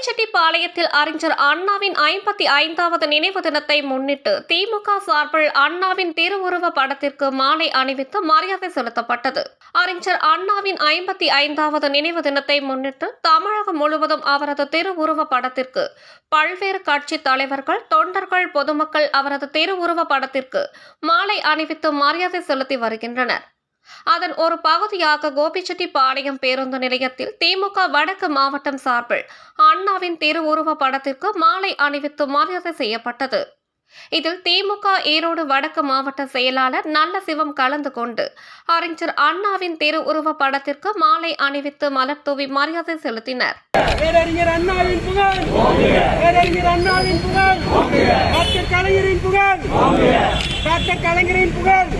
கோபிச்செட்டிப்பாளையத்தில் அறிஞர் அண்ணாவின் ஐம்பத்தி ஐந்தாவது நினைவு தினத்தை முன்னிட்டு திமுக சார்பில் அண்ணாவின் திருவுருவ படத்திற்கு மாலை அணிவித்து மரியாதை செலுத்தப்பட்டது. அறிஞர் அண்ணாவின் ஐம்பத்தி ஐந்தாவது நினைவு தினத்தை முன்னிட்டு தமிழகம் முழுவதும் அவரது திருவுருவ படத்திற்கு பல்வேறு கட்சி தலைவர்கள் தொண்டர்கள் பொதுமக்கள் அவரது திருவுருவ படத்திற்கு மாலை அணிவித்து மரியாதை செலுத்தி வருகின்றனர். அதன் ஒரு பகுதியாக கோபிச்செட்டிப்பாளையம் பேருந்து நிலையத்தில் திமுக வடக்கு மாவட்டம் சார்பில் அண்ணாவின் திருவுருவ படத்திற்கு மாலை அணிவித்து மரியாதை செய்யப்பட்டது. இதில் திமுக ஈரோடு வடக்கு மாவட்ட செயலாளர் நல்ல சிவம் கலந்து கொண்டு அறிஞர் அண்ணாவின் திருவுருவ படத்திற்கு மாலை அணிவித்து மலர் தூவி மரியாதை செலுத்தினர். கலைஞரின் புகழ்!